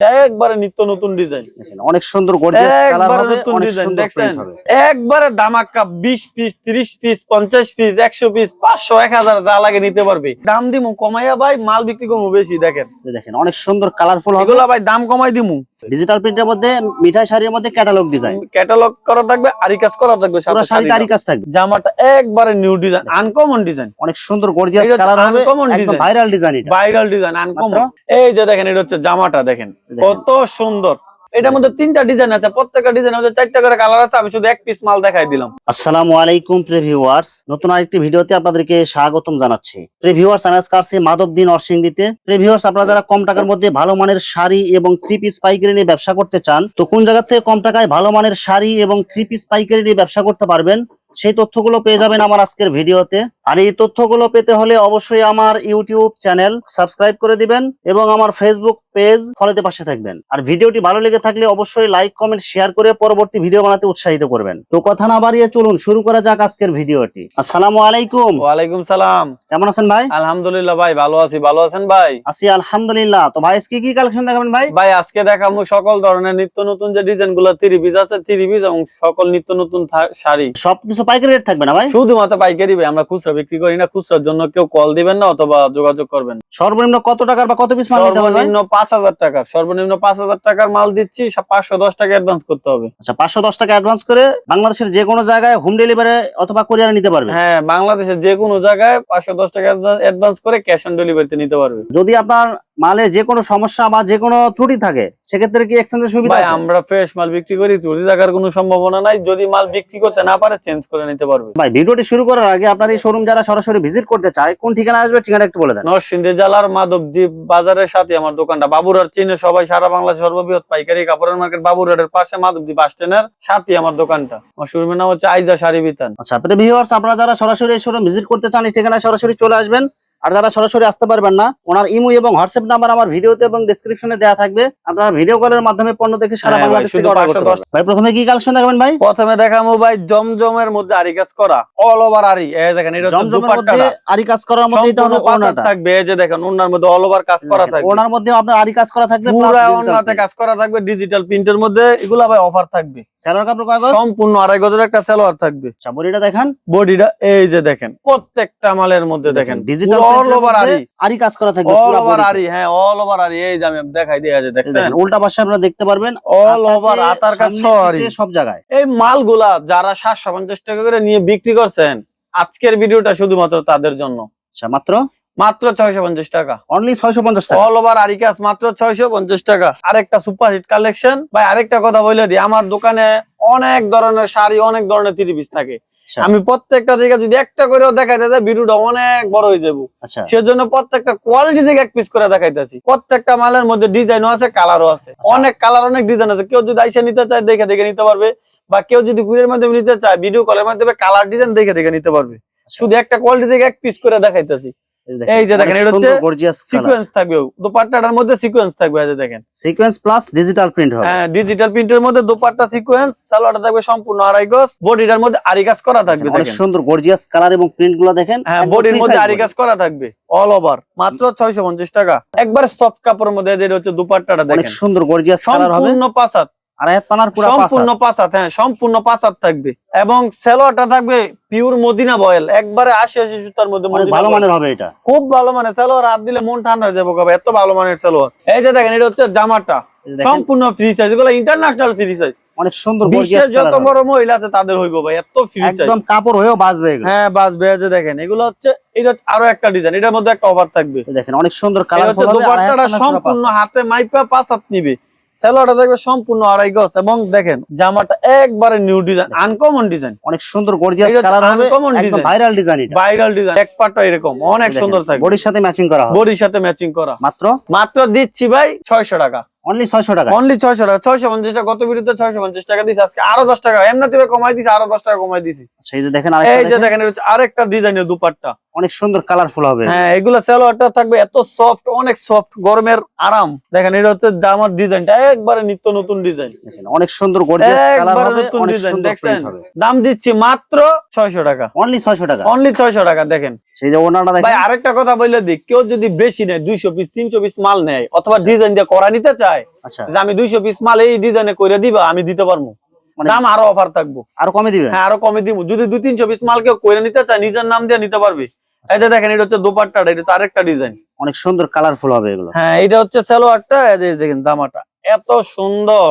একবারে নিত্য নতুন ডিজাইন দেখেন অনেক সুন্দর একবারে নতুন ডিজাইন দেখছেন? একবারে দামাক্কা বিশ পিস ত্রিশ পিস পঞ্চাশ পিস একশো পিস পাঁচশো এক হাজার যা লাগে নিতে পারবে। দাম দিমু কমাইয়া ভাই মাল বিক্রি করব বেশি দেখেন। দেখেন অনেক সুন্দর কালারফুল হবে। ভাই দাম কমাই দিমু। ডিজিটাল প্রিন্টের মধ্যে মিঠাই শাড়ির মধ্যে ক্যাটালগ ডিজাইন ক্যাটালগ করা থাকবে আরি কাজ করা থাকবে পুরো শাড়িতে আরি কাজ থাকবে। জামাটা একবারে নিউ ডিজাইন আনকমন ডিজাইন অনেক সুন্দর গর্জিয়াস কালার হবে একদম design। ভাইরাল ডিজাইন এটা। ভাইরাল ডিজাইন আনকমন এই যে দেখেন এটা হচ্ছে জামাটা দেখেন। কত সুন্দর। এটার মধ্যে তিনটা ডিজাইন আছে প্রত্যেকটা ডিজাইন মধ্যে চারটা করে কালার আছে আমি শুধু এক পিস মাল দেখাই দিলাম। আসসালামু আলাইকুম প্রিভিউয়ার্স নতুন আরেকটি ভিডিওতে আপনাদেরকে স্বাগতম জানাচ্ছি। প্রিভিউয়ার্স আমি আজকে আসছি মাধবদী নরসিংদীতে। প্রিভিউয়ার্স আপনারা যারা কম টাকার মধ্যে ভালো মানের শাড়ি এবং থ্রি পিস পাইকারি নিয়ে ব্যবসা করতে চান তো কোন জায়গা থেকে কম টাকায় ভালো মানের শাড়ি এবং থ্রি পিস পাইকারি নিয়ে ব্যবসা করতে পারবেন সেই তথ্যগুলো পেয়ে যাবেন আমার আজকের ভিডিওতে। আর এই তথ্যগুলো পেতে হলে অবশ্যই আমার ইউটিউব চ্যানেল সাবস্ক্রাইব করে দিবেন এবং আমার ফেসবুক পেজ ফলোতে পাশে থাকবেন। আর ভিডিওটি ভালো লেগে থাকলে অবশ্যই লাইক কমেন্ট শেয়ার করে পরবর্তী ভিডিও বানাতে উৎসাহিত করবেন। তো কথা না বাড়িয়ে চলুন শুরু করা যাক আজকের ভিডিওটি। আসসালামু আলাইকুম। ওয়ালাইকুম সালাম। কেমন আছেন ভাই? আলহামদুলিল্লাহ ভাই ভালো আছি। ভালো আছেন ভাই? আছি আলহামদুলিল্লাহ। তো ভাই আজকে কি কালেকশন দেখাবেন ভাই? ভাই আজকে দেখাবো সকল ধরনের নিত্য নতুন যে ডিজাইনগুলো পিস আছে পিস এবং সকল নিত্য নতুন শাড়ি। সবকিছু পাইকারি রেট থাকবে না ভাই? শুধুমাত্র পাইকারি ভাই আমরা খুচরা বিক্রি করি না খুচরার জন্য কেউ কল দিবেন না অথবা যোগাযোগ করবেন সর্বনিম্ন কত টাকার বা কত পিস মাল নিতে হবে? সর্বনিম্ন পাঁচ হাজার টাকার সর্বনিম্ন পাঁচ হাজার টাকার মাল দিচ্ছি পাঁচশো দশ টাকা অ্যাডভান্স করতে হবে। আচ্ছা পাঁচশো দশ টাকা অ্যাডভান্স করে বাংলাদেশের যে কোনো জায়গায় হোম ডেলিভারি অথবা কোরিয়ার নিতে পারবে? হ্যাঁ বাংলাদেশের যে কোনো জায়গায় পাঁচশো দশ টাকা অ্যাডভান্স করে ক্যাশ অন ডেলিভারিতে নিতে পারবে। যদি আপনার মালে যে কোনো সমস্যা বা যে কোনো ত্রুটি থাকে সেক্ষেত্রে কি এক্সচেঞ্জের সুবিধা আছে? আমরা ফ্রেশ মাল বিক্রি করি ত্রুটি থাকার কোনো সম্ভাবনা নাই। যদি মাল বিক্রি করতে না পারে চেঞ্জ করে নিতে পারবে। ভাই ভিডিওটি শুরু করার আগে আপনার এই শোরুম যারা সরাসরি ভিজিট করতে চায় কোন ঠিকানা আসবে ঠিকানা একটু বলে দেন। নরসিংদী জেলার মাধবদ্বীপ বাজারের সাথে আমার দোকানটা বাবুরহাট চিনে সবাই সারা বাংলাদেশ সর্ববৃহৎ পাইকারি কাপড়ের মার্কেট বাবুরহাটের পাশে মাধবদ্বীপ বাস স্ট্যান্ডের সাথে আমার দোকানটা। আমার শোরুমের নাম হচ্ছে আইজা শাড়ি বিতান। আচ্ছা আপনাদের ভিউয়ার্স আপনারা যারা সরাসরি এই শোরুম ভিজিট করতে চান এই ঠিকানায় সরাসরি চলে আসবেন। আর যারা সরাসরি আসতে পারবেন না ওনার ইমো এবং হোয়াটসঅ্যাপ নাম্বার আমার ভিডিওতে এবং ডেসক্রিপশনে দেওয়া থাকবে। আপনারা ভিডিও কলের মাধ্যমে পণ্য দেখে সারা হ্যাঁ বাংলাদেশ থেকে অর্ডার করতে পারবেন। ভাই প্রথমে কি কালেকশন দেখাবেন ভাই? প্রথমে দেখাবো ভাই জমজমের মধ্যে আরি কাজ করা অল ওভার আরি এই দেখেন এটা হচ্ছে জমজমের মধ্যে দুপাট্টাটা আরি কাজ করার মধ্যে এটা হবে ওনাটা থাকবে এই যে দেখেন ওনার মধ্যে অল ওভার কাজ করা থাকবে। ওনার মধ্যে আপনার আরি কাজ করা থাকবে পুরা ওনাতে কাজ করা থাকবে ডিজিটাল প্রিন্টের মধ্যে এগুলা ভাই অফার থাকবে। স্যালোয়ার কাপড় কয় গজ? সম্পূর্ণ আড়াই গজের একটা সালোয়ার থাকবে। আচ্ছা বডিটা দেখান। বডিটা এই যে দেখেন প্রত্যেকটা মালের মধ্যে দেখেন ডিজিটাল অল ওভার আরি আরি কাজ করা থাকবে অল ওভার আরি হ্যাঁ অল ওভার আরি এই যে আমি দেখাই দিয়ে আছে দেখেন, উল্টা পাশে আপনারা দেখতে পারবেন অল ওভার আতার কাজ আরি সব জায়গায়। এই মালগুলা যারা সাতশো পঞ্চাশ টাকা করে নিয়ে বিক্রি করছেন আজকের ভিডিওটা শুধুমাত্র তাদের জন্য। আচ্ছা মাত্র? মাত্র ছয়শো পঞ্চাশ টাকা। অনলি ছয়শো পঞ্চাশ টাকা। অল ওভার আরিকাস মাত্র ছয়শো পঞ্চাশ টাকা। আরেকটা সুপার হিট কালেকশন ভাই আরেকটা কথা বলে দিই আমার দোকানে অনেক ধরনের শাড়ি অনেক ধরনের থ্রি পিস থাকে। আমি প্রত্যেকটা থেকে যদি একটা করেও দেখাইতে যাই ভিডিওটা অনেক বড় হয়ে যাব আচ্ছা। সেজন্য প্রত্যেকটা কোয়ালিটি থেকে এক পিস করে দেখাইতেছি। প্রত্যেকটা মালের মধ্যে ডিজাইনও আছে কালারও আছে। আচ্ছা। অনেক কালার অনেক ডিজাইন আছে। কেউ যদি আইসা নিতে চায় দেখে দেখে নিতে পারবে। বা কেউ যদি ঘুরের মাধ্যমে নিতে চায় ভিডিও কলের মাধ্যমে কালার ডিজাইন দেখে দেখে নিতে পারবে। শুধু একটা কোয়ালিটি থেকে এক পিস করে দেখাইতেছি। এই যে দেখেন, এটা হচ্ছে গর্জিয়াস সিকোয়েন্স থাকবে দোপাট্টাটার মধ্যে সিকোয়েন্স থাকবে এই যে দেখেন। সিকোয়েন্স প্লাস ডিজিটাল প্রিন্ট হবে। হ্যাঁ ডিজিটাল প্রিন্টের মধ্যে দোপাট্টা সিকোয়েন্স সালোয়ারটা থাকবে সম্পূর্ণ আড়াই গজ। বডিটার মধ্যে কাজ করা থাকবে দেখেন সুন্দর গর্জিয়াস কালার এবং প্রিন্টগুলো দেখেন হ্যাঁ বডির মধ্যে কাজ করা থাকবে অল ওভার মাত্র ছয়শো পঞ্চাশ টাকা। একবার সফট কাপড়ের মধ্যে এদের হচ্ছে দুপাট্টাটা অনেক দেখেন। সুন্দর গর্জিয়াস কালার হবে। সম্পূর্ণ পাসাত পানার পুরো সম্পূর্ণ হ্যাঁ সম্পূর্ণ পাসাত থাকবে। এবং সেলোয়ারটা থাকবে পিওর মদিনা বয়েল। একবারে আশি আশি সুতার মধ্যে অনেক ভালো মানের হবে এটা। খুব ভালো মানে সেলোয়ার হাত দিলে মন ঠান্ডা হয়ে যাবে কবে? এত ভালো মানের সেলোয়ার। এই যে দেখেন এটা হচ্ছে জামাটা। এই যে দেখেন, সম্পূর্ণ ফ্রি সাইজ এগুলো ইন্টারন্যাশনাল ফ্রি সাইজ অনেক সুন্দর বিশ্বের যত বড় মহিলা আছে তাদের হইব ভাই এত ফ্রি সাইজ একদম কাপড় হয়েও বাজবে এগুলো। হ্যাঁ দেখেন এগুলো হচ্ছে এটা আরও একটা ডিজাইন এটার মধ্যে একটা অফার থাকবে। দেখেন অনেক সুন্দর কালার দোপাট্টাটা সম্পূর্ণ হাতে মাইপা পাঁচ হাত নিবে। সেলোয়ারটা দেখবে সম্পূর্ণ আড়াই গজ এবং দেখেন জামাটা একবারে নিউ ডিজাইন আনকমন ডিজাইন অনেক সুন্দর গর্জিয়াস কালার হবে uncommon একদম ভাইরাল ডিজাইন এটা। ভাইরাল ডিজাইন এক পাটটা এরকম অনেক সুন্দর থাকবে। বডির সাথে ম্যাচিং করা হবে। বডির সাথে ম্যাচিং করা। মাত্র? মাত্র দিচ্ছি ভাই ছয়শো টাকা। অনলি 600 টাকা। অনলি টাকা ছয়শো পঞ্চাশ টাকা গত বিরুদ্ধে ছয়শো পঞ্চাশ টাকা দিছি আজকে আরও দশ টাকা এমনিতে কমাই দিছি আরও দশ টাকা কমাই দিছি। সেই যে দেখেন এই আরেকটা যে দেখেন, আরেকটা ডিজাইনের দুপাট্টা। অনেক সুন্দর কালারফুল হবে। হ্যাঁ এগুলো সালোয়ারটা থাকবে এত সফট অনেক সফট গরমের আরাম। দেখেন এটা হচ্ছে জামার ডিজাইনটা একবারে নিত্য নতুন ডিজাইন অনেক সুন্দর গর্জিয়াস কালার হবে নতুন ডিজাইন সুন্দর দেখছেন? প্রিন্ট হবে। দাম দিচ্ছি মাত্র ছয়শো টাকা। অনলি 600 টাকা? অনলি ছয়শো টাকা দেখেন। সেই যে ওনাটা ভাই দেখেন আরেকটা কথা বলে দিই কেউ যদি বেশি নেয় দুইশো পিস তিনশো পিস মাল নেয় অথবা আচ্ছা। ডিজাইন দিয়ে করা নিতে চায় আচ্ছা। যে আমি দুইশো পিস মাল এই ডিজাইনে করে দিবা আমি দিতে পারব। মানে- দাম আরও অফার থাকব। আরও কমে দিবে? হ্যাঁ আরও কমে দিব। যদি দুই তিনশো পিস মাল কেউ করে নিতে চায় নিজের নাম দিয়ে নিতে পারবে। এই যে দেখেন এটা হচ্ছে দোপাট্টাটা এটা হচ্ছে আরেকটা ডিজাইন। অনেক সুন্দর কালারফুল হবে এগুলো। হ্যাঁ এটা হচ্ছে সালোয়ারটা এই যে দেখেন জামাটা এত সুন্দর।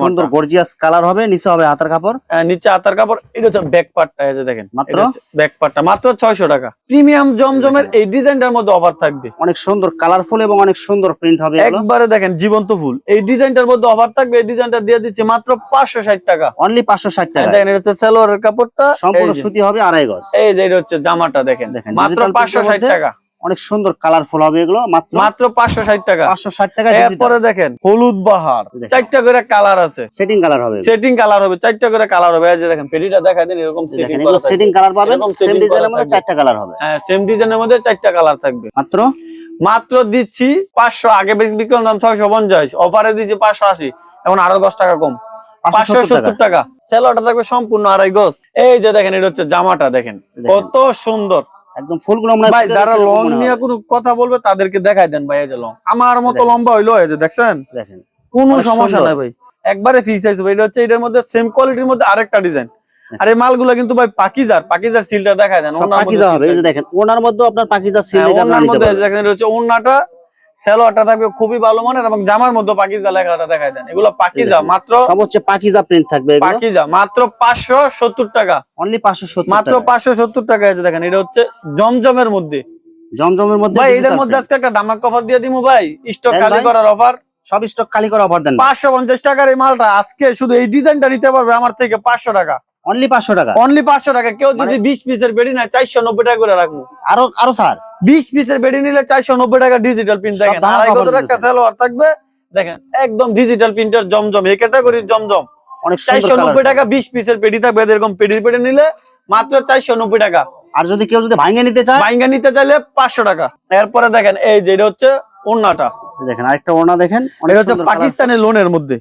সুন্দর গর্জিয়াস কালার হবে নিচে হবে হাতার কাপড়। হ্যাঁ, নিচে আতার কাপড় এটা হচ্ছে ব্যাক পার্টটা এই যে দেখেন। মাত্র? ব্যাক পার্টটা মাত্র ছয়শো টাকা। প্রিমিয়াম জমজমের এই ডিজাইনটার মধ্যে অফার থাকবে। অনেক সুন্দর কালারফুল এবং অনেক সুন্দর প্রিন্ট হবে একবারে দেখেন জীবন্ত ফুল। এই ডিজাইনটার মধ্যে অফার থাকবে এই ডিজাইনটা দিয়ে দিচ্ছে মাত্র পাঁচশো ষাট টাকা। অনলি 560 এই টাকা দেখেন এটা হচ্ছে সালোয়ারের কাপড়টা। সম্পূর্ণ সুতি হবে আড়াই গজ। এই যে এটা হচ্ছে জামাটা দেখেন। মাত্র digital পাঁচশো ষাট print এর টাকা। অনেক সুন্দর কালারফুল হবে এগুলো মাত্র মাত্র পাঁচশো ষাট টাকা। 560 টাকা এরপরে দেখেন হলুদ বাহার। চারটা করে কালার আছে। সেটিং কালার হবে। সেটিং কালার হবে চারটা করে কালার হবে। এই যে দেখেন পেটিটা দেখা দিন এরকম সেটিং কালার পাবেন সেম ডিজাইনের মধ্যে চারটা কালার হবে। হ্যাঁ সেম ডিজাইনের মধ্যে চারটা কালার থাকবে। মাত্র? মাত্র দিচ্ছি পাঁচশো আগে বেশি বিক্রি করলাম ছয়শো পঞ্চাশ অফারে দিচ্ছি পাঁচশো আশি এখন আরও দশ টাকা কম। পাঁচশো 570 টাকা সত্তর টাকা। সেলোটা থাকবে সম্পূর্ণ আড়াই গজ। এই যে দেখেন এটা হচ্ছে জামাটা দেখেন। কত সুন্দর। একদম ফুলগুলো মনে ভাই যারা লং নিয়ে কোনো কথা বলবে তাদেরকে দেখাই দেন ভাই এই যে লং আমার মতো লম্বা হইল এই যে দেখছেন? দেখেন। কোনো সমস্যা নাই ভাই। একবারে ফিক্স আছে ভাই এটা হচ্ছে এটার মধ্যে সেম কোয়ালিটির মধ্যে আরেকটা ডিজাইন আর এই মালগুলো কিন্তু ভাই পাকিজার পাকিজার সিলটা দেখাই দেন ওনার পাকিজা হবে এই যে দেখেন ওনার মধ্যে আপনার পাকিজার সিল হ্যাঁ, এটা আপনারা ওনার মধ্যে দেখেন এটা হচ্ছে ওনাটা সেলোয়ারটা থাকবে খুবই ভালো মানের এবং জামার মধ্যে পাকিজা লেখাটা দেখায় দেন। এগুলো পাকিজা। মাত্র সব হচ্ছে পাকিজা প্রিন্ট থাকবে পাকিজা মাত্র পাঁচশো সত্তর টাকা। অনলি 570 মাত্র পাঁচশো সত্তর টাকা আছে দেখেন এটা হচ্ছে জমজমের মধ্যে। জমজমের মধ্যে ভাই এটার মধ্যে আজকে একটা দামাক অফার দিয়ে দিমু ভাই। স্টক খালি করার অফার সব স্টক খালি করে অফার দেন পাঁচশো পঞ্চাশ টাকার এই মালটা আজকে শুধু এই ডিজাইনটা নিতে পারবে আমার থেকে পাঁচশো টাকা। অনলি 500 টাকা। অনলি পাঁচশো টাকা। কেউ যদি মানে- বিশ পিসের বেডি নেয় চারশো নব্বই টাকা করে রাখব। আরও আরও স্যার বিশ পিসের বেডি নিলে চারশো নব্বই টাকা ডিজিটাল প্রিন্ট দেখেন। ধামাকা টাকা। সালোয়ার থাকবে দেখেন একদম ডিজিটাল প্রিন্টার জমজম। এই ক্যাটাগরির জমজম। অনেক চারশো সুন্দর নব্বই কালার টাকা বিশ পিসের পেডি থাকবে। এরকম পেডির পেডি নিলে মাত্র চারশো নব্বই টাকা। আর যদি কেউ যদি ভাঙে নিতে চায়? বাইঙ্গা নিতে চাইলে পাঁচশো টাকা। এরপরে দেখেন এই যে এটা হচ্ছে ওন্নাটা দেখেন আরেকটা ওড়না দেখেন এটা হচ্ছে পাকিস্তানের লোনের মধ্যে।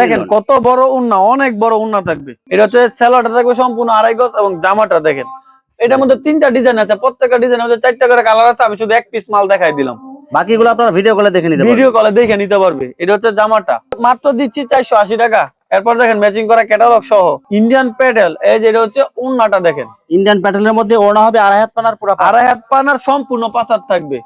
দেখেন কত বড় উন্না অনেক বড় উন্না থাকবে। এটা হচ্ছে স্যালোয়ারটা থাকবে সম্পূর্ণ আড়াই গজ এবং জামাটা দেখেন। এটার মধ্যে তিনটা ডিজাইন আছে প্রত্যেকটা ডিজাইনের মধ্যে চারটা করে কালার আছে আমি শুধু এক পিস মাল দেখাই দিলাম। বাকিগুলো আপনারা ভিডিও কলে দেখে নিতে ভিডিও কলে দেখে নিতে পারবে। এটা হচ্ছে জামাটা। মাত্র দিচ্ছি চারশো আশি টাকা। এরপর দেখেন ম্যাচিং করা ক্যাটালগ সহ ইন্ডিয়ান প্যাডেল এই যে এটা হচ্ছে ওড়নাটা দেখেন। ইন্ডিয়ান প্যাডেলের মধ্যে ওড়না হবে আড়াই হাত পানার পুরো আড়াই হাত পানার সম্পূর্ণ পাচার থাকবে।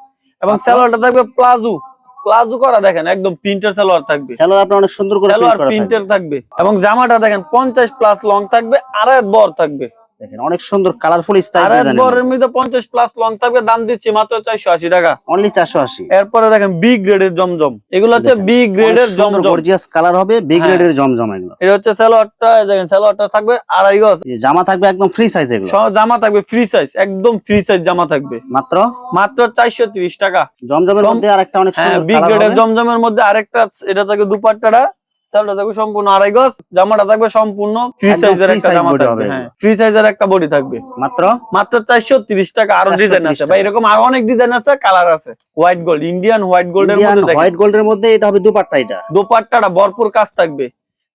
এবং। স্যালোয়ারটা থাকবে প্লাজু। প্লাজো করা দেখেন একদম প্রিন্টার সালোয়ার থাকবে। স্যালোয়ার আপনার অনেক সুন্দর করে সালোয়ার প্রিন্ট করা প্রিন্টার থাকবে। এবং জামাটা দেখেন পঞ্চাশ প্লাস লং থাকবে আড়াই হাত বর থাকবে। দেখেন অনেক সুন্দর কালারফুল স্টাইল আড়াই ডিজাইন বরের মধ্যে। পঞ্চাশ প্লাস লং থাকবে দাম দিচ্ছি মাত্র চারশো আশি টাকা। অনলি 480 এরপরে দেখেন বি গ্রেডের জমজম। এগুলো হচ্ছে বি গ্রেডের জমজম। গর্জিয়াস কালার হবে বি হ্যাঁ। গ্রেডের জমজম এগুলো। এটা হচ্ছে সালোয়ারটা এই দেখেন সালোয়ারটা থাকবে আড়াই গজ। জামা থাকবে একদম ফ্রি সাইজ এগুলো। সব জামা থাকবে ফ্রি সাইজ একদম ফ্রি সাইজ জামা থাকবে। মাত্র? মাত্র চারশো তিরিশ টাকা। জমজমের মধ্যে আরেকটা অনেক হ্যাঁ সুন্দর বি গ্রেডের জমজমের মধ্যে আরেকটা এটা থাকবে দুপাট্টাটা। সালটা থাকবে সম্পূর্ণ আড়াই গজ জামাটা থাকবে সম্পূর্ণ ফ্রি সাইজের একটা জামা থাকবে হ্যাঁ ফ্রি সাইজের একটা বডি থাকবে। মাত্র? মাত্র চারশো তিরিশ টাকা আরও ডিজাইন আছে। এরকম আরও অনেক ডিজাইন আছে কালার আছে। হোয়াইট গোল্ড ইন্ডিয়ান হোয়াইট গোল্ডের মধ্যে দেখেন। হোয়াইট গোল্ডের মধ্যে এটা হবে দুপাট্টা এটা। দোপাট্টাটা ভরপুর কাজ থাকবে।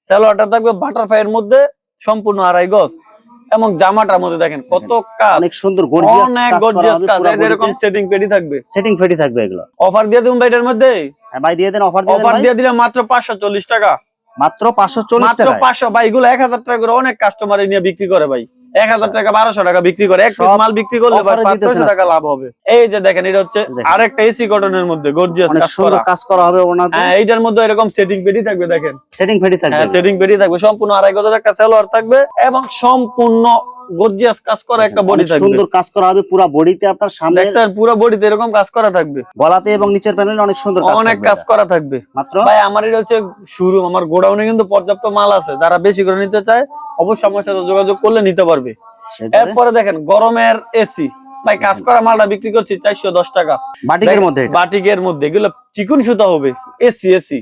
সালোয়ারটা থাকবে বাটারফ্লাই এর মধ্যে সম্পূর্ণ আড়াই গজ। এবং জামাটার মধ্যে দেখেন কত কাজ। অনেক সুন্দর গর্জিয়াস অনেক গর্জিয়াস কাজ। এরকম সেটিং পেডি থাকবে। সেটিং ফেটি থাকবে এগুলো। অফার দিয়ে দিন ভাই এটার মধ্যে? হ্যাঁ ভাই দিয়ে দেন অফার দিয়ে দেন অফার দিয়ে দিলে মাত্র পাঁচশো চল্লিশ টাকা। মাত্র পাঁচশো চল্লিশ টাকা পাঁচশো। ভাই এগুলো এক হাজার টাকা করে অনেক কাস্টমার নিয়ে বিক্রি করে ভাই। এক হাজার আচ্ছা। টাকা বারোশো টাকা বিক্রি করে। এক মাল বিক্রি করলে ভাই offer এ পাঁচ দিতেছেন ছয়শো টাকা লাভ হবে। এই যে দেখেন এটা হচ্ছে আরেকটা এসি কটনের মধ্যে গর্জিয়াস কাজ করা। হবে হ্যাঁ এইটার মধ্যে এরকম সেটিং পেটি থাকবে দেখেন। সেটিং পেটি থাকবে। হ্যাঁ সেটিং পেটি থাকবে। সম্পূর্ণ আড়াই গজের একটা সেলোয়ার থাকবে এবং সম্পূর্ণ গর্জিয়াস কাজ করা একটা বডি থাকবে। সুন্দর কাজ করা হবে পুরো বডিতে আপনার সামনে দেখছেন পুরো বডিতে এরকম কাজ করা থাকবে। গলাতে এবং নিচের প্যানেলে অনেক সুন্দর কাজ অনেক কাজ করা থাকবে। মাত্র? ভাই আমার এটা হচ্ছে শুরু আমার গোডাউনে কিন্তু পর্যাপ্ত মাল আছে। যারা বেশি করে নিতে চায় অবশ্যই আমার সাথে যোগাযোগ করলে নিতে পারবে। এরপরে দেখেন গরমের এসি ভাই কাজ করা মালটা বিক্রি করছি চারশো দশ টাকা। বাটিকের মধ্যে বাটিকের মধ্যে। এগুলো চিকুন সুতা হবে এসি এসি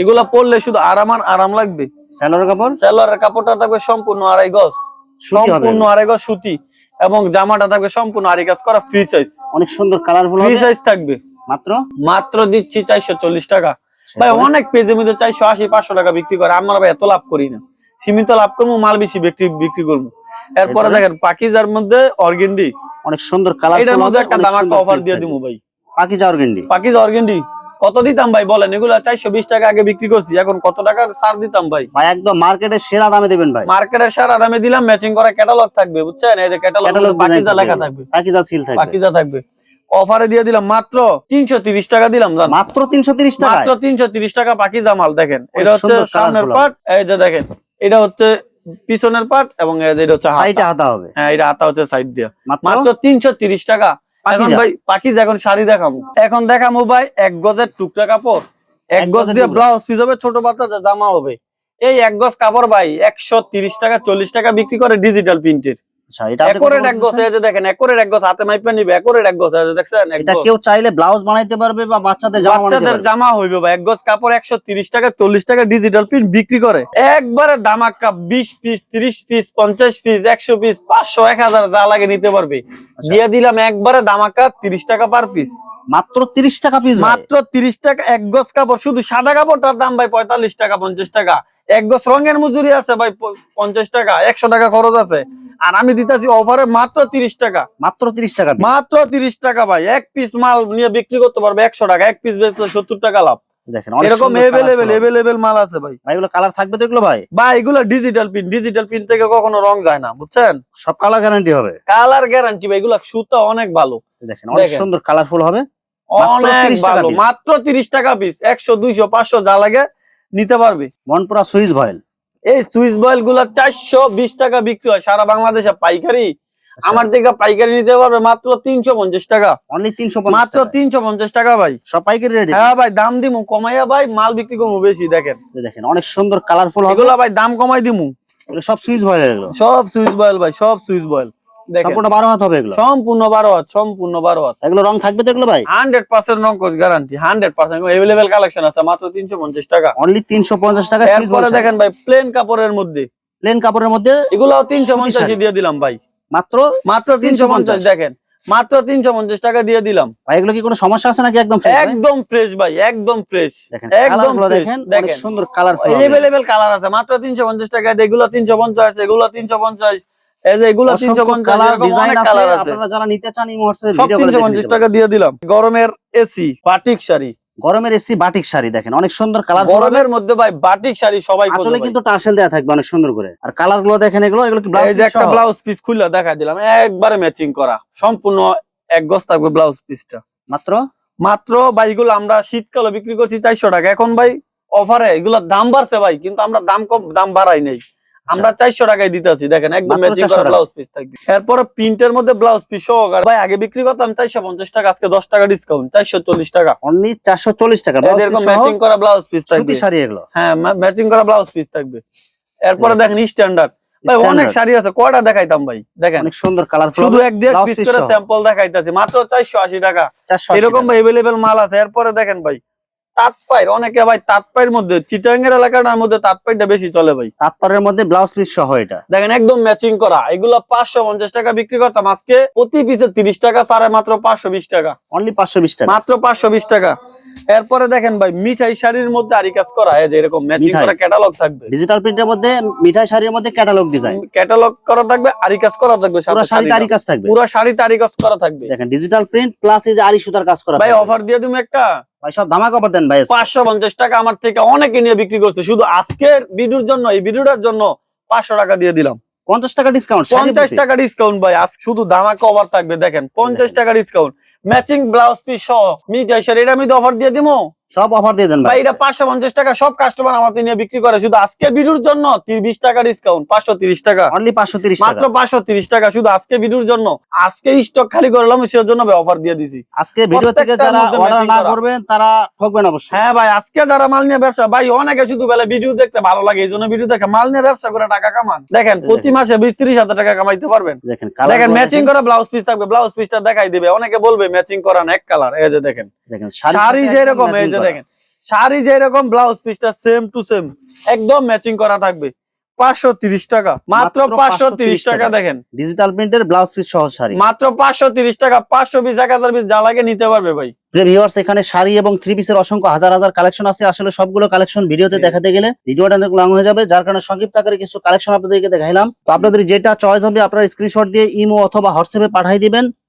এগুলা পরলে শুধু আরাম আর আরাম লাগবে। স্যালোর কাপড়? সেলোয়ারের কাপড়টা থাকবে সম্পূর্ণ আড়াই গজ। সম্পূর্ণ আড়াই গজ সুতি এবং জামাটা থাকবে সম্পূর্ণ আরি কাজ করা ফ্রি সাইজ অনেক সুন্দর কালারফুল ফ্রি সাইজ থাকবে। মাত্র? মাত্র দিচ্ছি চারশো চল্লিশ টাকা। ভাই অনেক পেজের মধ্যে চারশো আশি পাঁচশো টাকা বিক্রি করে। আমরা ভাই এত লাভ করি না। সীমিত লাভ করব মাল বেশি বিক্রি বিক্রি করব। এরপরে দেখেন পাকিজার মধ্যে অর্গেন্ডি। অনেক সুন্দর কালার এটার মধ্যে একটা দামাকা অফার দিয়ে দিব ভাই। পাকিজা যাওয়ার গেন্ডি পাকিজা অর্গেন্ডি। কত দিতাম ভাই বলেন? এগুলো চারশো বিশ টাকা আগে বিক্রি করছি। এখন কত টাকার সার দিতাম ভাই? ভাই একদম মার্কেটের সেরা দামে দেবেন ভাই। মার্কেটের সারা দামে দিলাম ম্যাচিং করা ক্যাটালগ থাকবে বুঝছেন? এই যে ক্যাটালগ পাকিজা লেখা থাকবে। যা সিল থাকবে। পাকিজা থাকবে। অফারে দিয়ে দিলাম মাত্র তিনশো তিরিশ টাকা দিলাম মাত্র তিনশো তিরিশ টাকা মাত্র তিনশো তিরিশ টাকা পাকিজা মাল দেখেন। এটা হচ্ছে সামনের পার্ট এই যে দেখেন এটা হচ্ছে পিছনের পার্ট এবং এটা হচ্ছে হাতা। হবে। হ্যাঁ এটা হাতা হচ্ছে সাইড দিয়ে। মাত্র? মাত্র তিনশো তিরিশ টাকা। এখন ভাই পাকিজ এখন শাড়ি দেখাবো। এখন দেখাবো ভাই এক গজের টুকরা কাপড় এক গজ দিয়ে ব্লাউজ পিস হবে ছোট বাচ্চা জামা হবে। এই এক গজ কাপড় ভাই একশো তিরিশ টাকা চল্লিশ টাকা বিক্রি করে ডিজিটাল প্রিন্টের আচ্ছা এটা একরের এক যে দেখেন একরের এক গজ হাতে মাইপা নিবে একরের এক এই দেখছেন? এটা কেউ চাইলে ব্লাউজ বানাইতে পারবে বা বাচ্চাদের জামা বাচ্চাদের জামা হইবে ভাই এক গজ কাপড় একশো তিরিশ টাকা চল্লিশ টাকা ডিজিটাল প্রিন্ট বিক্রি করে। একবারে দামাক্কা বিশ পিস তিরিশ পিস পঞ্চাশ পিস একশো পিস পাঁচশো এক হাজার যা লাগে নিতে পারবে। আচ্ছা। দিয়ে দিলাম একবারে দামাক্কা তিরিশ টাকা পার পিস মাত্র তিরিশ টাকা পিস মাত্র তিরিশ টাকা এক গজ কাপড় শুধু সাদা কাপড়টার দাম ভাই পঁয়তাল্লিশ টাকা পঞ্চাশ টাকা। এক রঙের মজুরি আছে ভাই পঞ্চাশ টাকা একশো টাকা খরচ আছে। আর আমি দিতেছি অফারে মাত্র তিরিশ টাকা। মাত্র তিরিশ টাকা মাত্র তিরিশ টাকা ভাই এক পিস মাল নিয়ে বিক্রি করতে পারবে একশো টাকা এক পিস বেচলে সত্তর টাকা লাভ। দেখেন এরকম এভেলেবেল এভেলেবেল মাল আছে ভাই। ভাই এগুলো কালার থাকবে তো এগুলো ভাই? এগুলো ডিজিটাল পিন ডিজিটাল পিন থেকে কখনো রং যায় না বুঝছেন? সব কালার গ্যারান্টি হবে। কালার গ্যারান্টি ভাই এগুলো সুতা অনেক ভালো। দেখেন অনেক সুন্দর কালারফুল হবে। অনেক ভালো মাত্র তিরিশ টাকা পিস একশো দুইশো পাঁচশো যা লাগে নিতে পারবে। মনপুরা সুইচ ভয়েল এই সুইচ বয়েলগুলা চারশো বিশ টাকা বিক্রি হয়। সারা বাংলাদেশে পাইকারি। আচ্ছা। আমার থেকে পাইকারি নিতে পারবে মাত্র তিনশো পঞ্চাশ টাকা। অনলি তিনশো মাত্র তিনশো পঞ্চাশ টাকা ভাই। সব পাইকারি রেডি হ্যাঁ ভাই দাম দিমু কমাইয়া ভাই মাল বিক্রি করব বেশি দেখেন। দেখেন অনেক সুন্দর কালারফুল হবে। ভাই দাম কমাই দিমু। সব সুইচ ভয়েল সব সুইচ বয়েল ভাই সব সুইচ বয়েল। দেখেন সম্পূর্ণ বারো হাত হবে এগুলো? সম্পূর্ণ বারো হাত সম্পূর্ণ বারো হাত। এগুলো রং থাকবে তো এগুলো ভাই? Hundred percent রঙ্কস guarantee hundred percent. Available collection আছে মাত্র তিনশো পঞ্চাশ টাকা। অনলি তিনশো পঞ্চাশ টাকা সুইচ এরপরে দেখেন ভাই প্লেন কাপড়ের মধ্যে। প্লেন কাপড়ের মধ্যে পঞ্চাশ শাড়ি। দিয়ে দিলাম ভাই। মাত্র মাত্র তিনশো পঞ্চাশ দেখেন। মাত্র তিনশো পঞ্চাশ টাকা দিয়ে দিলাম। ভাই এগুলো কি কোনো সমস্যা আছে নাকি একদম একদম ফ্রেশ ভাই একদম ফ্রেশ একদম দেখেন অনেক দেখেন। সুন্দর কালারফুল এভেলেবেল কালার আছে মাত্র তিনশো পঞ্চাশ টাকা এগুলো তিনশো পঞ্চাশ এগুলো তিনশো পঞ্চাশ। এই যে এগুলো তিনশো পঞ্চাশ কালার ডিজাইন আছে আপনারা যারা নিতে চান এই মুহূর্তে ভিডিও করে তিনশো দেখে পঞ্চাশ নিতে টাকা দিয়ে দিলাম। গরমের এসি বাটিক শাড়ি। গরমের এসি বাটিক শাড়ি দেখেন অনেক সুন্দর কালার গরমের মধ্যে ভাই বাটিক শাড়ি সবাই আসলে কিন্তু টার্সেল দেওয়া থাকবে অনেক সুন্দর করে। আর কালারগুলো দেখেন এগুলো এগুলো কি ব্লাউজ একটা ব্লাউজ পিস খুলে দেখা দিলাম একবারে ম্যাচিং করা। সম্পূর্ণ এক গজ থাকবে ব্লাউজ পিসটা মাত্র? মাত্র ভাই এগুলো আমরা শীতকালে বিক্রি করছি চারশো টাকা। এখন ভাই অফারে এগুলোর দাম বাড়ছে ভাই কিন্তু আমরা দাম কম দাম বাড়াই নাই। আমরা চারশো টাকায় দিতেছি দেখেন একদম আচ্ছা। ম্যাচিং করা ব্লাউজ পিস থাকবে। এরপরে প্রিন্টের মধ্যে ব্লাউজ পিস সহকারে ভাই আগে বিক্রি করতাম চারশো পঞ্চাশ টাকা আজকে দশ টাকা ডিসকাউন্ট চারশো চল্লিশ টাকা। অনলি চারশো চল্লিশ টাকা এরকম ম্যাচিং করা ব্লাউজ পিস থাকবে। শাড়ি এগুলো। হ্যাঁ ম্যাচিং করা ব্লাউজ পিস থাকবে। এরপরে দেখেন স্ট্যান্ডার্ড ভাই অনেক শাড়ি আছে কয়টা দেখাইতাম ভাই? দেখেন অনেক সুন্দর কালারফুল শুধু এক দিয়ে পিস করে স্যাম্পল দেখাইতেছি মাত্র চারশো আশি টাকা। এরকম ভাই এভেলেবেল মাল আছে। এরপরে দেখেন ভাই তাঁতপাইর অনেকে ভাই তাঁতপাইর মধ্যে চিটাঙ্গের এলাকাটার মধ্যে তাঁতপাইরটা বেশি চলে ভাই। তাতপায়ের মধ্যে ব্লাউজ পিস সহ এটা? দেখেন একদম ম্যাচিং করা। এগুলো পাঁচশো পঞ্চাশ টাকা বিক্রি করতাম। আজকে প্রতি পিসে তিরিশ টাকা সাড়ে মাত্র পাঁচশো বিশ টাকা। অনলি পাঁচশো বিশ টাকা? মাত্র পাঁচশো বিশ টাকা। এরপরে দেখেন ভাই মিঠাই শাড়ির মধ্যে আরি কাজ করা এই যে এরকম ম্যাচিং করা ক্যাটালগ থাকবে। ডিজিটাল প্রিন্টের মধ্যে মিঠাই শাড়ির মধ্যে ক্যাটালগ ডিজাইন ক্যাটালগ করা থাকবে আরি কাজ করা থাকবে পুরো শাড়িতে আরি কাজ থাকবে। পুরো শাড়িতে আরি কাজ করা থাকবে। দেখেন ডিজিটাল প্রিন্ট প্লাস এই যে আরি সুতার কাজ করা ভাই অফার দিয়ে তুমি একটা। ভাই সব ধামাকা অফার দেন ভাই। পাঁচশো পঞ্চাশ টাকা আমার থেকে অনেকে নিয়ে বিক্রি করছে। শুধু আজকের ভিডিওর জন্য এই ভিডিওটার জন্য পাঁচশো টাকা দিয়ে দিলাম। পঞ্চাশ টাকা ডিসকাউন্ট পঞ্চাশ টাকা ডিসকাউন্ট ভাই আজ শুধু দামাকা অফার থাকবে। দেখেন পঞ্চাশ টাকা ডিসকাউন্ট ম্যাচিং ব্লাউজ পিস সহ মিটাই শাড়ি এটা আমি অফার দিয়ে দিব সব অফার দিয়ে দেন ভাই। ভাই এটা পাঁচশো পঞ্চাশ টাকা সব কাস্টমার আমাদের নিয়ে বিক্রি করে। শুধু আজকের ভিডিওর জন্য বিশ টাকা ডিসকাউন্ট পাঁচশো তিরিশ টাকা। অনলি পাঁচশো তিরিশ মাত্র টাকা পাঁচশো তিরিশ টাকা শুধু আজকে ভিডিওর জন্য। আজকে স্টক খালি করলাম সেই জন্য অফার দিয়ে দিছি। আজকে ভিডিও থেকে যারা অর্ডার না করবেন তারা ঠকবেন অবশ্যই। হ্যাঁ ভাই আজকে যারা মাল নিয়ে ব্যবসা ভাই অনেকে শুধু বেলা ভিডিও দেখতে ভালো লাগে এই জন্য ভিডিও দেখে মাল নিয়ে ব্যবসা করে টাকা কামান। দেখেন প্রতি মাসে বিশ ত্রিশ হাজার টাকা কামাইতে পারবেন। দেখেন দেখেন ম্যাচিং করা ব্লাউজ পিস থাকবে ব্লাউজ পিসটা দেখাই দিবে। অনেকে বলবে ম্যাচিং করা না এক কালার এই যে দেখেন দেখেন শাড়ি যেরকম এই যে দেখেন শাড়ি যেরকম blouse piece same to same একদম ম্যাচিং করা থাকবে। পাঁচশো তিরিশ টাকা মাত্র পাঁচশো তিরিশ টাকা টাকা। দেখেন। ডিজিটাল প্রিন্টের ব্লাউজ পিস সহ শাড়ি। মাত্র পাঁচশো তিরিশ টাকা পাঁচশো পিস এক হাজার পিস যা লাগে নিতে পারবে ভাই। যে ভিউয়ার্স এখানে শাড়ি এবং থ্রি পিসের অসংখ্য হাজার হাজার কালেকশন আছে। আসলে সবগুলো কালেকশন ভিডিওতে দেখাতে গেলে ভিডিওটা অনেক লং হয়ে যাবে। যার কারণে সংক্ষিপ্ত আকারে কিছু কালেকশন আপনাদেরকে দেখাইলাম। তো আপনাদের যেটা চয়েস হবে আপনারা স্ক্রিনশট দিয়ে ইমো অথবা হোয়াটসঅ্যাপে পাঠিয়ে দিবেন।